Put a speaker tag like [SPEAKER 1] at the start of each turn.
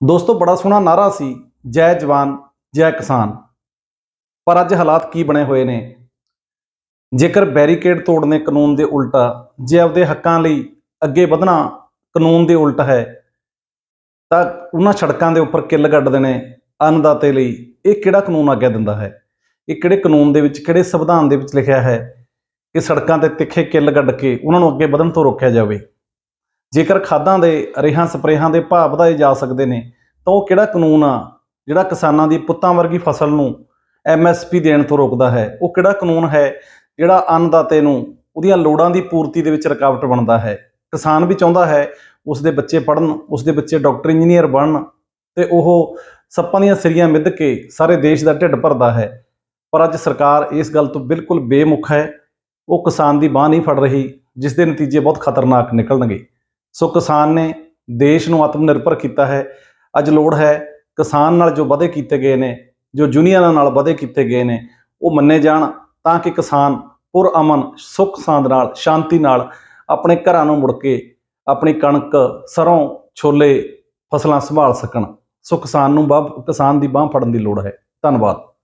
[SPEAKER 1] ਦੋਸਤੋ, ਬੜਾ ਸੋਹਣਾ ਨਾਰਾ ਸੀ, ਜੈ ਜਵਾਨ, ਜੈ ਕਿਸਾਨ। ਪਰ ਅੱਜ ਹਾਲਾਤ ਕੀ ਬਣੇ ਹੋਏ ਨੇ? ਜੇਕਰ ਬੈਰੀਕੇਡ ਤੋੜਨੇ ਕਾਨੂੰਨ ਦੇ ਉਲਟਾ, ਜੇ ਆਪਦੇ ਹੱਕਾਂ ਲਈ ਅੱਗੇ ਵਧਣਾ ਕਾਨੂੰਨ ਦੇ ਉਲਟ ਹੈ, ਤਾਂ ਉਹਨਾਂ ਸੜਕਾਂ ਦੇ ਉੱਪਰ ਕਿੱਲ ਗੱਡ ਦੇਣੇ ਅੰਨਦਾਤੇ ਲਈ ਇਹ ਕਿਹੜਾ ਕਾਨੂੰਨ ਆਗਿਆ ਦਿੰਦਾ ਹੈ? ਇਹ ਕਿਹੜੇ ਕਾਨੂੰਨ ਦੇ ਵਿੱਚ, ਕਿਹੜੇ ਸੰਵਿਧਾਨ ਦੇ ਵਿੱਚ ਲਿਖਿਆ ਹੈ ਕਿ ਸੜਕਾਂ ਤੇ ਤਿੱਖੇ ਕਿੱਲ ਗੱਡ ਕੇ ਉਹਨਾਂ ਨੂੰ ਅੱਗੇ ਵਧਣ ਤੋਂ ਰੋਕਿਆ ਜਾਵੇ? ਜੇਕਰ ਖਾਦਾਂ ਦੇ, ਰੇਹਾਂ, ਸਪਰੇਹਾਂ ਦੇ ਭਾਅ ਵਧਾਏ ਜਾ ਸਕਦੇ ਨੇ, ਤਾਂ ਉਹ ਕਿਹੜਾ ਕਾਨੂੰਨ ਆ ਜਿਹੜਾ ਕਿਸਾਨਾਂ ਦੀ ਪੁੱਤਾਂ ਵਰਗੀ ਫਸਲ ਨੂੰ ਐਮਐਸਪੀ ਦੇਣ ਤੋਂ ਰੋਕਦਾ ਹੈ? ਉਹ ਕਿਹੜਾ ਕਾਨੂੰਨ ਹੈ ਜਿਹੜਾ ਅੰਨਦਾਤੇ ਨੂੰ ਉਹਦੀਆਂ ਲੋੜਾਂ ਦੀ ਪੂਰਤੀ ਦੇ ਵਿੱਚ ਰੁਕਾਵਟ ਬਣਦਾ ਹੈ? ਕਿਸਾਨ ਵੀ ਚਾਹੁੰਦਾ ਹੈ ਉਸ ਦੇ ਬੱਚੇ ਪੜਨ ਉਸ ਦੇ ਬੱਚੇ ਡਾਕਟਰ, ਇੰਜੀਨੀਅਰ ਬਣਨ ਤੇ ਉਹ ਸੱਪਾਂ ਦੀਆਂ ਸਿਰੀਆਂ ਮਿੱਧ ਕੇ ਸਾਰੇ ਦੇਸ਼ ਦਾ ਢਿੱਡ ਭਰਦਾ ਹੈ। ਪਰ ਅੱਜ ਸਰਕਾਰ ਇਸ ਗੱਲ ਤੋਂ ਬਿਲਕੁਲ ਬੇਮੁਖ ਹੈ। ਉਹ ਕਿਸਾਨ ਦੀ ਬਾਹ ਨਹੀਂ ਫੜ ਰਹੀ, ਜਿਸ ਦੇ ਨਤੀਜੇ ਬਹੁਤ ਖਤਰਨਾਕ ਨਿਕਲਣਗੇ। ਸੋ ਕਿਸਾਨ ਨੇ ਦੇਸ਼ ਨੂੰ ਆਤਮ ਨਿਰਭਰ ਕੀਤਾ ਹੈ। ਅੱਜ ਲੋੜ ਹੈ ਕਿਸਾਨ ਨਾਲ ਜੋ ਵਾਅਦੇ ਕੀਤੇ ਗਏ ਨੇ, ਜੋ ਯੂਨੀਅਨਾਂ ਨਾਲ ਵਾਅਦੇ ਕੀਤੇ ਗਏ ਨੇ, ਉਹ ਮੰਨੇ ਜਾਣ ਤਾਂ ਕਿ ਕਿਸਾਨ ਪੁਰ ਅਮਨ ਸੁੱਖ ਸਾਂਦ ਨਾਲ, ਸ਼ਾਂਤੀ ਨਾਲ ਆਪਣੇ ਘਰਾਂ ਨੂੰ ਮੁੜ ਕੇ ਆਪਣੀ ਕਣਕ, ਸਰੋਂ, ਛੋਲੇ, ਫਸਲਾਂ ਸੰਭਾਲ ਸਕਣ। ਸੋ ਕਿਸਾਨ ਨੂੰ ਬਾਹ, ਕਿਸਾਨ ਦੀ ਬਾਹ ਫੜਨ ਦੀ ਲੋੜ ਹੈ। ਧੰਨਵਾਦ।